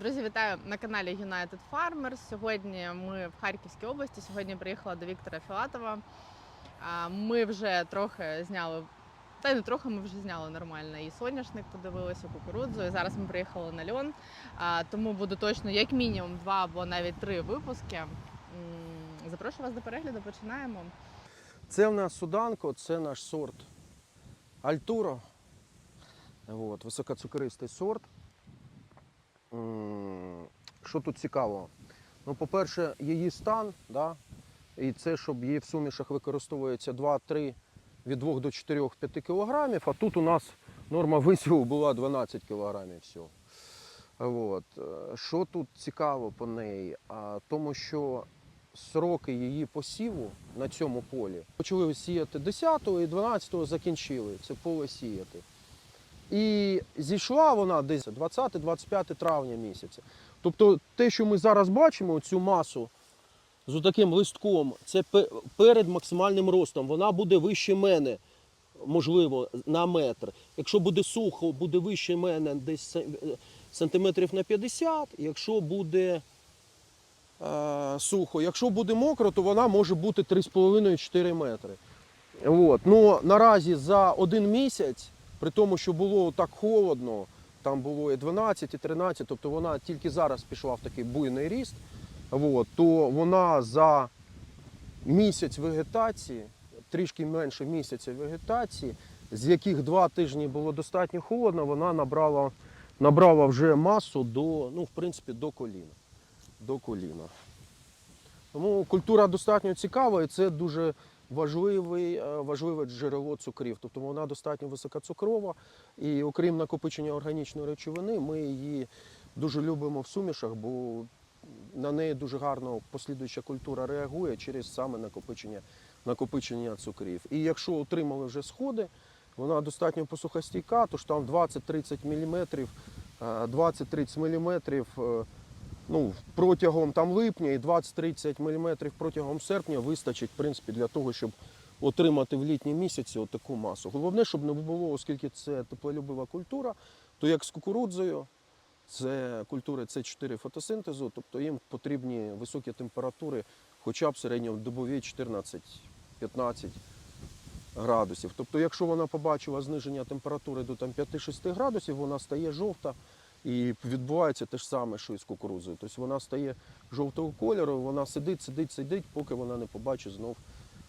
Друзі, вітаю на каналі United Farmers. Сьогодні ми в Харківській області. Сьогодні приїхала до Віктора Філатова. Ми вже трохи зняли, та й не трохи, ми вже зняли нормально. І соняшник подивилися, кукурудзу. І зараз ми приїхали на льон. Тому буде точно як мінімум два або навіть три випуски. Запрошую вас до перегляду. Починаємо. Це в нас суданко, це наш сорт Альтуро. От, високоцукристий сорт. М, Що тут цікаво? Ну, по-перше, її стан, да? і це, щоб її в сумішах використовується 2-3 від 2 до 4-5 кілограмів, а тут у нас норма висіву була 12 кілограмів всього. От. е, Що тут цікаво по неї? А, тому що сроки її посіву на цьому полі почали сіяти 10-го і 12-го закінчили це поле сіяти. І зійшла вона десь 20-25 травня місяця. Тобто те, що ми зараз бачимо, цю масу з таким листком, це перед максимальним ростом. Вона буде вище мене, можливо, на метр. Якщо буде сухо, буде вище мене десь сантиметрів на 50. Якщо буде е, сухо, якщо буде мокро, то вона може бути 3,5-4 метри. От. Ну, наразі за один місяць, при тому, що було так холодно, там було і 12, і 13, тобто вона тільки зараз пішла в такий буйний ріст, от, то вона за місяць вегетації, трішки менше місяця вегетації, з яких два тижні було достатньо холодно, вона набрала, набрала вже масу до, ну, в принципі, до коліна. До коліна. Тому культура достатньо цікава і це дуже важливий, е, важливе джерело цукрів. Тобто вона достатньо високоцукрова. І окрім накопичення органічної речовини, ми її дуже любимо в сумішах, бо на неї дуже гарно послідуюча культура реагує через саме накопичення, накопичення цукрів. І якщо отримали вже сходи, вона достатньо посухостійка, тож там 20-30 мм, е, 20-30 мм ну, протягом там липня і 20-30 мм протягом серпня вистачить в принципі, для того, щоб отримати в літні місяці отаку масу. Головне, щоб не було, оскільки це теплолюбива культура, то як з кукурудзою, це культури С4 фотосинтезу, тобто їм потрібні високі температури, хоча б середньодобові 14-15 градусів. Тобто, якщо вона побачила зниження температури до там, 5-6 градусів, вона стає жовта. І відбувається те ж саме, що і з кукурудзою. Тобто вона стає жовтого кольору, вона сидить, сидить, сидить, поки вона не побачить знов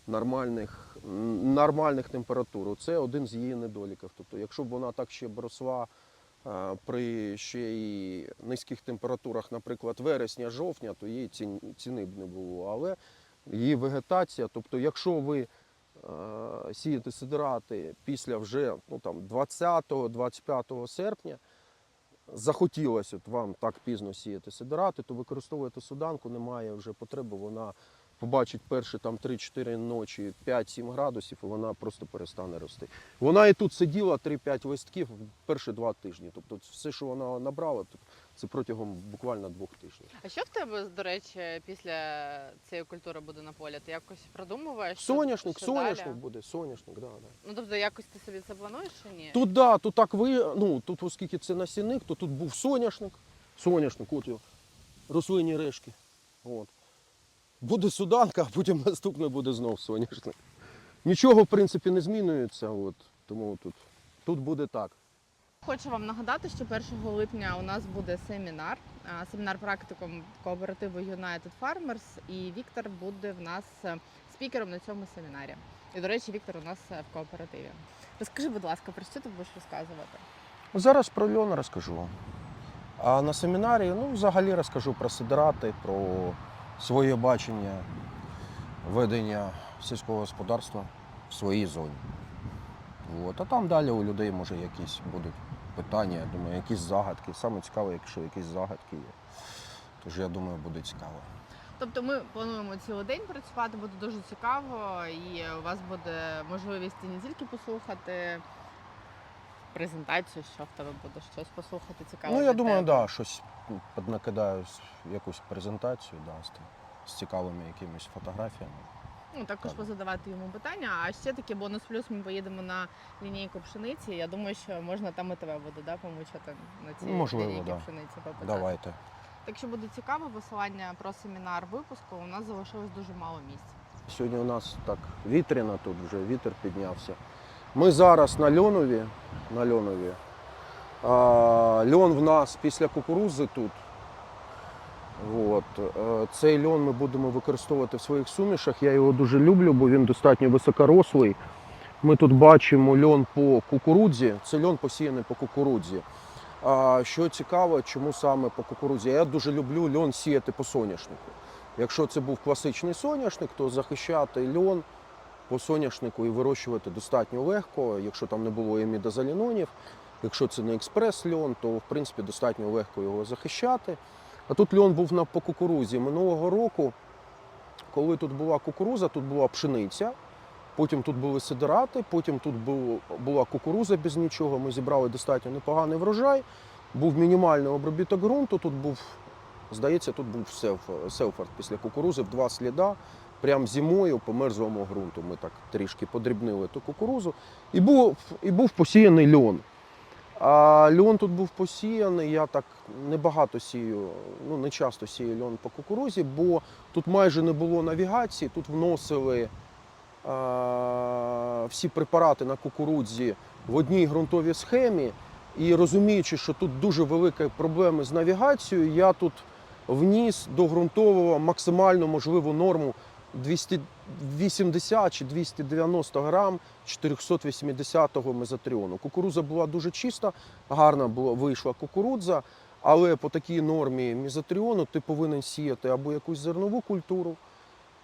нормальних, нормальних температур. Це один з її недоліків. Тобто, якщо б вона так ще б росла е, при ще й низьких температурах, наприклад, вересня-жовтня, то її ціни, б не було. Але її вегетація, тобто, якщо ви е, сієте сидирати після вже ну, 20-25 серпня, захотілося от вам так пізно сіяти сидирати, то використовуєте суданку, немає вже потреби, вона побачить перші там 3-4 ночі 5-7 градусів, і вона просто перестане рости. Вона і тут сиділа 3-5 листків перші два тижні. Тобто все, що вона набрала, це протягом буквально двох тижнів. А що в тебе, до речі, після цієї культури буде на полі? Ти якось продумуваєш? що- Соняшник, що соняшник далі? буде, соняшник, да, да. Ну тобто якось ти собі це плануєш чи ні? Тут да, тут так ви, ну тут, оскільки це насінник, то тут був соняшник. Соняшник, от його, рослинні решки. От. Буде суданка, а потім наступне буде знов соняшник. Нічого, в принципі, не змінюється. От, тому тут, тут буде так. Хочу вам нагадати, що 1 липня у нас буде семінар. Семінар практикум кооперативу United Farmers. І Віктор буде в нас е, спікером на цьому семінарі. І, до речі, Віктор у нас е, в кооперативі. Розкажи, будь ласка, про що ти будеш розказувати? Зараз про льон розкажу. А на семінарі ну, взагалі розкажу про сидирати, про своє бачення ведення сільського господарства в своїй зоні. От. А там далі у людей може якісь будуть питання, я думаю, якісь загадки. Саме цікаве, якщо якісь загадки є. Тож я думаю, буде цікаво. Тобто ми плануємо цілий день працювати, буде дуже цікаво, і у вас буде можливість не тільки послухати презентацію, що в тебе буде щось послухати цікаве. ну, я думаю, тебе. да, щось піднакидаю с- якусь презентацію да, з цікавими якимись фотографіями. Ну, також Так. позадавати йому питання. А ще таке бонус плюс ми поїдемо на лінійку пшениці. Я думаю, що можна там і тебе буде да, помучити на цій Можливо, лінійці да. пшениці попитати. Давайте. Так що буде цікаво посилання про семінар випуску. У нас залишилось дуже мало місць. Сьогодні у нас так вітряно тут вже вітер піднявся. Ми зараз на льонові. На льонові. А, льон в нас після кукурузи тут. От. Е, Цей льон ми будемо використовувати в своїх сумішах. Я його дуже люблю, бо він достатньо високорослий. Ми тут бачимо льон по кукурудзі. Це льон посіяний по кукурудзі. А що цікаво, чому саме по кукурудзі? Я дуже люблю льон сіяти по соняшнику. Якщо це був класичний соняшник, то захищати льон по соняшнику і вирощувати достатньо легко, якщо там не було емідозалінонів. Якщо це не експрес-льон, то в принципі достатньо легко його захищати. А тут льон був на по кукурузі. Минулого року, коли тут була кукуруза, тут була пшениця, потім тут були сидирати, потім тут був, була кукуруза без нічого. Ми зібрали достатньо непоганий врожай. Був мінімальний обробіток ґрунту. Тут був, здається, тут був селф- селфорд після кукурузи в два сліда. Прям зимою по мерзлому ґрунту. Ми так трішки подрібнили ту кукурузу. І був, і був посіяний льон. А льон тут був посіяний. Я так небагато сію, ну не часто сію льон по кукурузі, бо тут майже не було навігації. Тут вносили а, всі препарати на кукурудзі в одній ґрунтовій схемі. І розуміючи, що тут дуже великі проблеми з навігацією, я тут вніс до ґрунтового максимально можливу норму 280 чи 290 грам 480-го мезотріону. Кукурудза була дуже чиста, гарна була, вийшла кукурудза, але по такій нормі мезотріону ти повинен сіяти або якусь зернову культуру,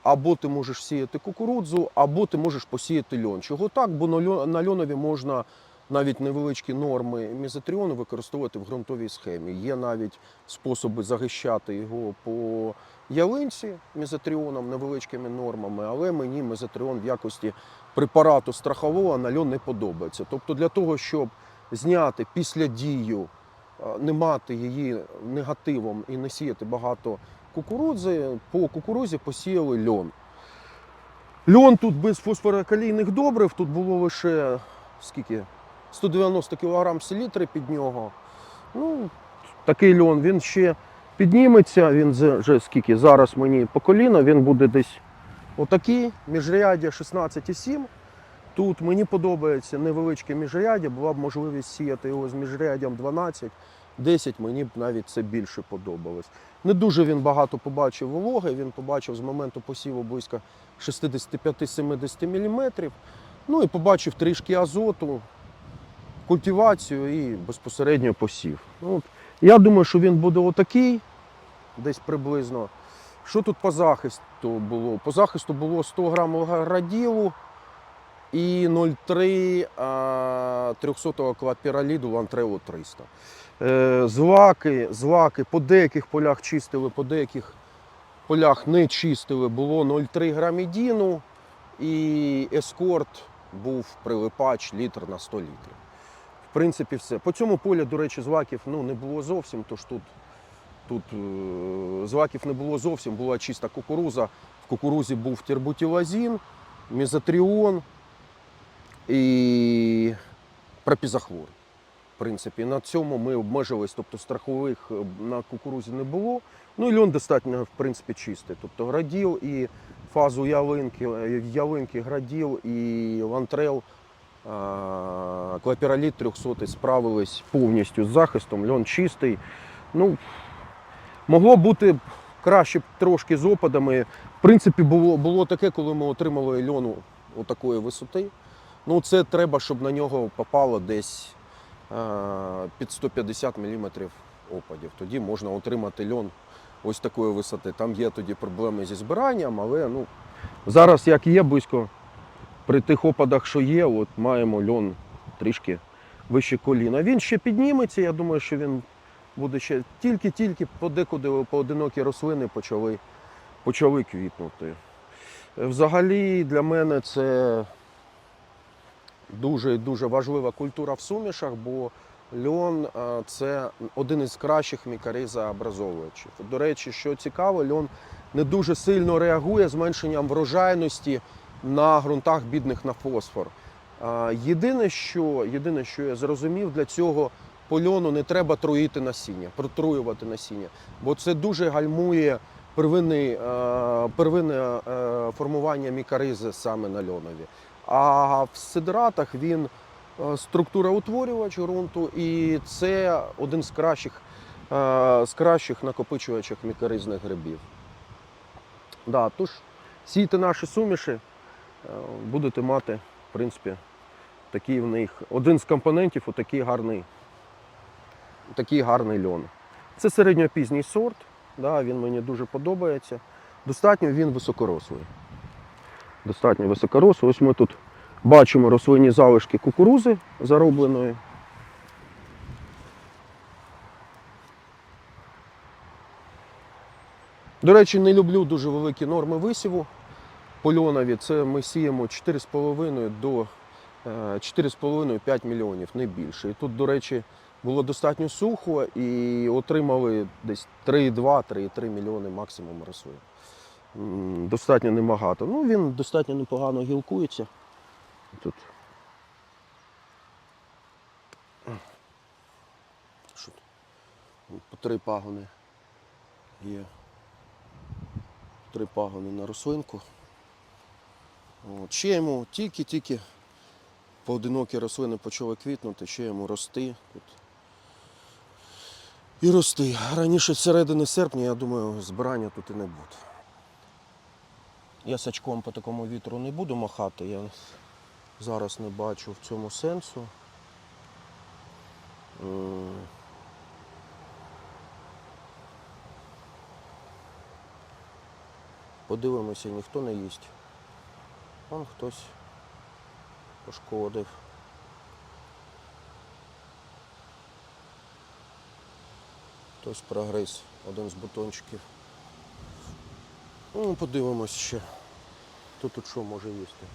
або ти можеш сіяти кукурудзу, або ти можеш посіяти льон. Чого так? Бо на льонові можна навіть невеличкі норми мезотріону використовувати в ґрунтовій схемі. Є навіть способи захищати його по ялинці мезотріоном невеличкими нормами, але мені мезотріон в якості препарату страхового на льон не подобається. Тобто для того, щоб зняти після дію, не мати її негативом і не сіяти багато кукурудзи, по кукурузі посіяли льон. Льон тут без фосфорокалійних добрив, тут було лише скільки? 190 кг селітри під нього. Ну, такий льон, він ще підніметься, він вже скільки зараз мені по коліна, він буде десь отакий, міжряддя 16,7. Тут мені подобається невеличке міжряддя, була б можливість сіяти його з міжряддям 12, 10, мені б навіть це більше подобалось. Не дуже він багато побачив вологи, він побачив з моменту посіву близько 65-70 мм. Ну і побачив трішки азоту, культивацію і безпосередньо посів. Ну, я думаю, що він буде отакий, десь приблизно. Що тут по захисту було? По захисту було 100 грам раділу і 0,3 а, 300 клапіраліду лантрелу 300. Е, злаки, злаки по деяких полях чистили, по деяких полях не чистили. Було 0,3 грамідіну і ескорт був прилипач літр на 100 літрів. Принципі, все. По цьому полі, до речі, злаків ну, не було зовсім, тож тут, тут е, злаків не було зовсім, була чиста кукуруза. В кукурузі був тербутілазін, мезотріон і пропізохлор. В принципі, на цьому ми обмежились, тобто страхових е, на кукурузі не було. Ну і льон достатньо, в принципі, чистий. Тобто граділ і фазу ялинки, е, ялинки граділ і лантрел клапіроліт 300 справились повністю з захистом, льон чистий. Ну, могло бути краще трошки з опадами. В принципі, було, було таке, коли ми отримали льону отакої висоти. Ну, це треба, щоб на нього попало десь під 150 мм опадів. Тоді можна отримати льон ось такої висоти. Там є тоді проблеми зі збиранням, але ну, зараз як є близько при тих опадах, що є, от маємо льон трішки вище коліна. Він ще підніметься, я думаю, що він буде ще тільки-тільки подекуди поодинокі рослини почали, почали квітнути. Взагалі для мене це дуже дуже важлива культура в сумішах, бо Льон це один із кращих мікоризообразовувачів. До речі, що цікаво, льон не дуже сильно реагує зменшенням врожайності на ґрунтах бідних на фосфор. Єдине, що, єдине, що я зрозумів, для цього по льону не треба труїти насіння, протруювати насіння, бо це дуже гальмує первинне, е, первинне е, формування мікоризи саме на льонові. А в сидратах він е, структура утворювач ґрунту, і це один з кращих, е, з кращих накопичувачів мікоризних грибів. Да, тож сійте наші суміші, будете мати, в принципі, такий в них один з компонентів отакий гарний, такий гарний льон. Це середньопізній сорт, да, він мені дуже подобається. Достатньо він високорослий. Достатньо високорослий. Ось ми тут бачимо рослинні залишки кукурузи заробленої. До речі, не люблю дуже великі норми висіву по льонові. Це ми сіємо 4,5 до е, 4,5-5 мільйонів, не більше. І тут, до речі, було достатньо сухо і отримали десь 3,2-3,3 мільйони максимум рослин. Достатньо небагато. Ну, він достатньо непогано гілкується. Тут. Що тут? По три пагони є. Три пагони на рослинку. Ще йому тільки-тільки поодинокі рослини почали квітнути, ще йому рости. Тут. І рости. Раніше середини серпня, я думаю, збирання тут і не буде. Я сачком по такому вітру не буду махати, я зараз не бачу в цьому сенсу. Подивимося, ніхто не їсть. Вон хтось пошкодив. Хтось прогриз один з бутончиків. Ну, подивимось ще. Хто тут що може їсти.